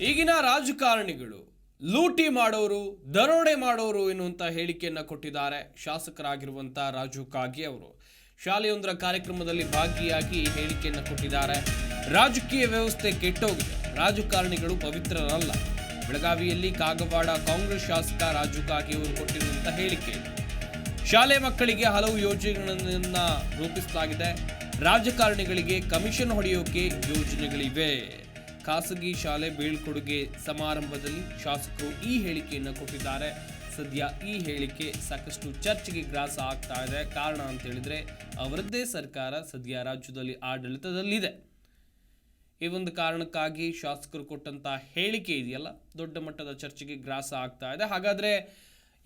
ಈಗಿನ ರಾಜಕಾರಣಿಗಳು ಲೂಟಿ ಮಾಡೋರು, ದರೋಡೆ ಮಾಡೋರು ಎನ್ನುವಂಥ ಹೇಳಿಕೆಯನ್ನು ಕೊಟ್ಟಿದ್ದಾರೆ. ಶಾಸಕರಾಗಿರುವಂತ ರಾಜು ಕಾಗೆ ಅವರು. ಶಾಲೆಯೊಂದರ ಕಾರ್ಯಕ್ರಮದಲ್ಲಿ ಭಾಗಿಯಾಗಿ ಈ ಹೇಳಿಕೆಯನ್ನ ಕೊಟ್ಟಿದ್ದಾರೆ. ರಾಜಕೀಯ ವ್ಯವಸ್ಥೆ ಕೆಟ್ಟೋಗಿದೆ. ರಾಜಕಾರಣಿಗಳು ಪವಿತ್ರರಲ್ಲ. ಬೆಳಗಾವಿಯಲ್ಲಿ ಕಾಗವಾಡ ಕಾಂಗ್ರೆಸ್ ಶಾಸಕ ರಾಜು ಕಾಗೆ ಅವರು ಕೊಟ್ಟಿರುವಂತ ಹೇಳಿಕೆ. ಶಾಲೆ ಮಕ್ಕಳಿಗೆ ಹಲವು ಯೋಜನೆಗಳನ್ನು ರೂಪಿಸಲಾಗಿದೆ. ರಾಜಕಾರಣಿಗಳಿಗೆ ಕಮಿಷನ್ ಹೊಡೆಯೋಕೆ ಯೋಜನೆಗಳಿವೆ. ಖಾಸಗಿ ಶಾಲೆ ಬೀಳ್ಕೊಡುಗೆ ಸಮಾರಂಭದಲ್ಲಿ ಶಾಸಕರು ಈ ಹೇಳಿಕೆಯನ್ನು ಕೊಟ್ಟಿದ್ದಾರೆ. ಸದ್ಯ ಈ ಹೇಳಿಕೆ ಸಾಕಷ್ಟು ಚರ್ಚೆಗೆ ಗ್ರಾಸ ಆಗ್ತಾ ಇದೆ. ಕಾರಣ ಅಂತ ಹೇಳಿದ್ರೆ ಅವರದ್ದೇ ಸರ್ಕಾರ ಸದ್ಯ ರಾಜ್ಯದಲ್ಲಿ ಆಡಳಿತದಲ್ಲಿದೆ. ಈ ಒಂದು ಕಾರಣಕ್ಕಾಗಿ ಶಾಸಕರು ಕೊಟ್ಟಂತ ಹೇಳಿಕೆ ಇದೆಯಲ್ಲ, ದೊಡ್ಡ ಮಟ್ಟದ ಚರ್ಚೆಗೆ ಗ್ರಾಸ ಆಗ್ತಾ ಇದೆ. ಹಾಗಾದ್ರೆ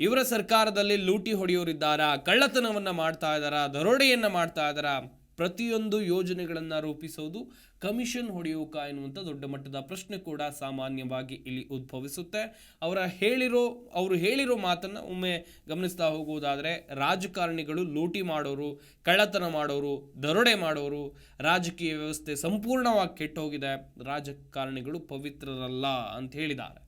ಇವರ ಸರ್ಕಾರದಲ್ಲಿ ಲೂಟಿ ಹೊಡೆಯೋರಿದ್ದಾರಾ? ಕಳ್ಳತನವನ್ನ ಮಾಡ್ತಾ ಇದ್ದಾರಾ? ದರೋಡೆಯನ್ನ ಮಾಡ್ತಾ ಇದ್ದಾರಾ? ಪ್ರತಿಯೊಂದು ಯೋಜನೆಗಳನ್ನು ರೂಪಿಸೋದು ಕಮಿಷನ್ ಹೊಡೆಯೋಕ ಎನ್ನುವಂಥ ದೊಡ್ಡ ಮಟ್ಟದ ಪ್ರಶ್ನೆ ಕೂಡ ಸಾಮಾನ್ಯವಾಗಿ ಇಲ್ಲಿ ಉದ್ಭವಿಸುತ್ತೆ. ಅವರ ಹೇಳಿರೋ, ಅವರು ಹೇಳಿರೋ ಮಾತನ್ನು ಒಮ್ಮೆ ಗಮನಿಸ್ತಾ ಹೋಗುವುದಾದರೆ, ರಾಜಕಾರಣಿಗಳು ಲೂಟಿ ಮಾಡೋರು, ಕಳ್ಳತನ ಮಾಡೋರು, ದರೋಡೆ ಮಾಡೋರು, ರಾಜಕೀಯ ವ್ಯವಸ್ಥೆ ಸಂಪೂರ್ಣವಾಗಿ ಕೆಟ್ಟೋಗಿದೆ, ರಾಜಕಾರಣಿಗಳು ಪವಿತ್ರರಲ್ಲ ಅಂತ ಹೇಳಿದ್ದಾರೆ.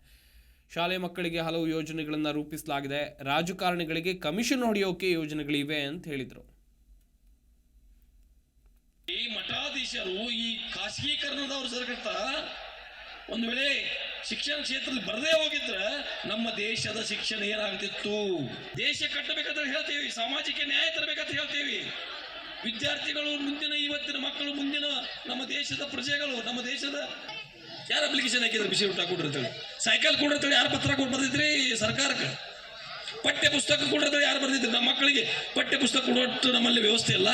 ಶಾಲೆ ಮಕ್ಕಳಿಗೆ ಹಲವು ಯೋಜನೆಗಳನ್ನು ರೂಪಿಸಲಾಗಿದೆ, ರಾಜಕಾರಣಿಗಳಿಗೆ ಕಮಿಷನ್ ಹೊಡೆಯೋಕೆ ಯೋಜನೆಗಳಿವೆ ಅಂತ ಹೇಳಿದರು ಈ ಮಠಾಧೀಶರು ಈ ಖಾಸಗೀಕರಣದವ್ರ ಸರ್ಕತ್ತ ಒಂದು ವೇಳೆ ಶಿಕ್ಷಣ ಕ್ಷೇತ್ರದಲ್ಲಿ ಬರದೇ ಹೋಗಿದ್ರೆ ನಮ್ಮ ದೇಶದ ಶಿಕ್ಷಣ ಏನಾಗ್ತಿತ್ತು? ದೇಶ ಕಟ್ಟಬೇಕಂತ ಹೇಳ್ತೀವಿ, ಸಾಮಾಜಿಕ ನ್ಯಾಯ ತರಬೇಕಂತ ಹೇಳ್ತೀವಿ. ವಿದ್ಯಾರ್ಥಿಗಳು ಮುಂದಿನ ಇವತ್ತಿನ ಮಕ್ಕಳು, ಮುಂದಿನ ನಮ್ಮ ದೇಶದ ಪ್ರಜೆಗಳು, ನಮ್ಮ ದೇಶದ ಯಾರು ಅಪ್ಲಿಕೇಶನ್ ಹಾಕಿದ್ರೆ ಬಿಸಿ ಊಟ ಕೊಡಿರ್ತೇಳಿ ಸೈಕಲ್ ಕೊಡಿರ್ತೇಳಿ ಯಾರು ಪತ್ರ ಕೊಟ್ಟು ಬರ್ತಿದ್ರಿ ಸರ್ಕಾರಕ್ಕೆ. ಪಠ್ಯ ಪುಸ್ತಕ ಕೊಡಿರ್ತೇಳಿ ಯಾರು ಬರ್ದಿದ್ರು? ನಮ್ಮ ಮಕ್ಕಳಿಗೆ ಪಠ್ಯ ಪುಸ್ತಕ ಕೊಡೋಟ್ಟು ನಮ್ಮಲ್ಲಿ ವ್ಯವಸ್ಥೆ ಇಲ್ಲ.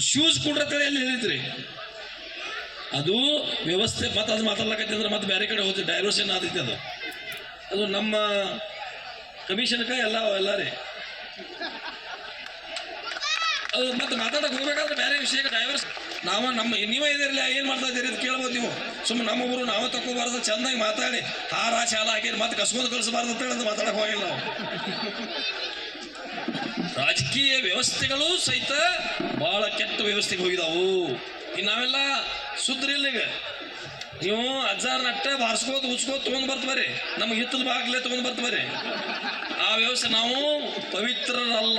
ಶೂಸ್ ಕೊಡ್ರತ್ತೇಳಿ ಅಲ್ಲಿ ಹೇಳಿದ್ರಿ ಅದು ವ್ಯವಸ್ಥೆ ಮತ್ತೆ ಅದು ಮಾತಾಡ್ಲಕತ್ತಿದ್ರೆ ಮತ್ತೆ ಬೇರೆ ಕಡೆ ಹೋಗ್ತದೆ ಡೈವರ್ಷನ್ ಆದೈತೆ ಅದು. ಅದು ನಮ್ಮ ಕಮಿಷನ್ಕ ಎಲ್ಲ ಎಲ್ಲ ರೀ. ಅದು ಮತ್ತೆ ಮಾತಾಡಕ್ಕೆ ಹೋಗ್ಬೇಕಾದ್ರೆ ಬೇರೆ ವಿಷಯಕ್ಕೆ ಡೈವರ್ಸ್ ನಾವು ನಮ್ಮ ನೀವೇ ಇದಿರಲಿ ಏನು ಮಾಡ್ತಾ ಇದ್ದೀರಿ ಅಂತ ಕೇಳ್ಬೋದು ನೀವು. ಸುಮ್ಮನೆ ನಮ್ಮೊಬ್ಬರು ನಾವೇ ತಗೋಬಾರ್ದು ಚಂದಾಗಿ ಮಾತಾಡಿ. ಹಾರ ಶಾಲ ಹಾಕಿ ಮತ್ತೆ ಕಸ್ಕೊಂಡು ಕಳಿಸಬಾರ್ದು ಅಂತ ಹೇಳಿ ಮಾತಾಡಕ್ಕೆ ಹೋಗಿಲ್ಲ ನಾವು. ರಾಜಕೀಯ ವ್ಯವಸ್ಥೆಗಳು ಸಹಿತ ಬಹಳ ಕೆಟ್ಟ ವ್ಯವಸ್ಥೆಗೆ ಹೋಗಿದಾವು. ಇನ್ನು ನಾವೆಲ್ಲ ಸುದ್ರಿಲ್ಲ ಈಗ. ನೀವು ಅಜ್ಜಾರ್ ನಟ್ಟ ಬಾರ್ಸ್ಕೋತ ಉಚ್ಕೋತ ತೊಗೊಂಡ್ ನಮ್ಮ ಹಿತ್ತಿದ ಬಾಗಿಲೆ ತೊಗೊಂಡ್ ಬರ್ರಿ. ಆ ವ್ಯವಸ್ಥೆ ನಾವು ಪವಿತ್ರರಲ್ಲ.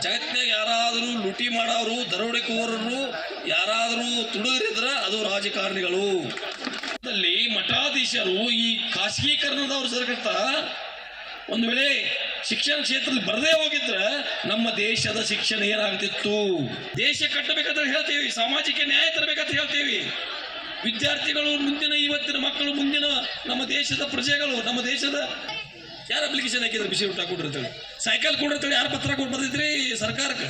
ಜಗತ್ತಿನಾಗ ಯಾರಾದರೂ ಲುಟಿ ಮಾಡೋರು ದರೋಡೆಕೋರರು ಯಾರಾದರೂ ತುಡುಗರಿದ್ರ ಅದು ರಾಜಕಾರಣಿಗಳು. ಮಠಾಧೀಶರು ಈ ಖಾಸಗೀಕರಣದವ್ರ ಸರ್ಕತ್ತ ಒಂದು ವೇಳೆ ಶಿಕ್ಷಣ ಕ್ಷೇತ್ರದಲ್ಲಿ ಬರದೇ ಹೋಗಿದ್ರೆ ನಮ್ಮ ದೇಶದ ಶಿಕ್ಷಣ ಏನಾಗ್ತಿತ್ತು? ದೇಶ ಕಟ್ಟಬೇಕಂತ ಹೇಳ್ತೀವಿ, ಸಾಮಾಜಿಕ ನ್ಯಾಯ ತರಬೇಕಂತ ಹೇಳ್ತೀವಿ. ವಿದ್ಯಾರ್ಥಿಗಳು ಮುಂದಿನ ಇವತ್ತಿನ ಮಕ್ಕಳು, ಮುಂದಿನ ನಮ್ಮ ದೇಶದ ಪ್ರಜೆಗಳು, ನಮ್ಮ ದೇಶದ ಯಾರು ಅಪ್ಲಿಕೇಶನ್ ಹಾಕಿದ್ರು ಬಿಸಿ ಊಟ ಕೊಡಿರ್ತೇಳಿ ಸೈಕಲ್ ಕೊಡಿರ್ತೇಳಿ ಯಾರು ಪತ್ರ ಕೊಟ್ಟು ಬರ್ತಿದ್ರಿ ಸರ್ಕಾರಕ್ಕೆ?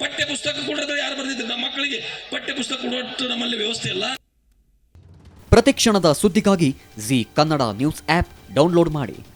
ಪಠ್ಯ ಪುಸ್ತಕ ಕೊಡಿರ್ತೇಳಿ ಯಾರು ಬರ್ದಿದ್ರಿ? ನಮ್ಮ ಮಕ್ಕಳಿಗೆ ಪಠ್ಯ ಪುಸ್ತಕ ಕೊಡೋಟ್ಟು ನಮ್ಮಲ್ಲಿ ವ್ಯವಸ್ಥೆ ಇಲ್ಲ. ಪ್ರತಿಕ್ಷಣದ ಸುದ್ದಿಗಾಗಿ Zee Kannada news app download ಮಾಡಿ.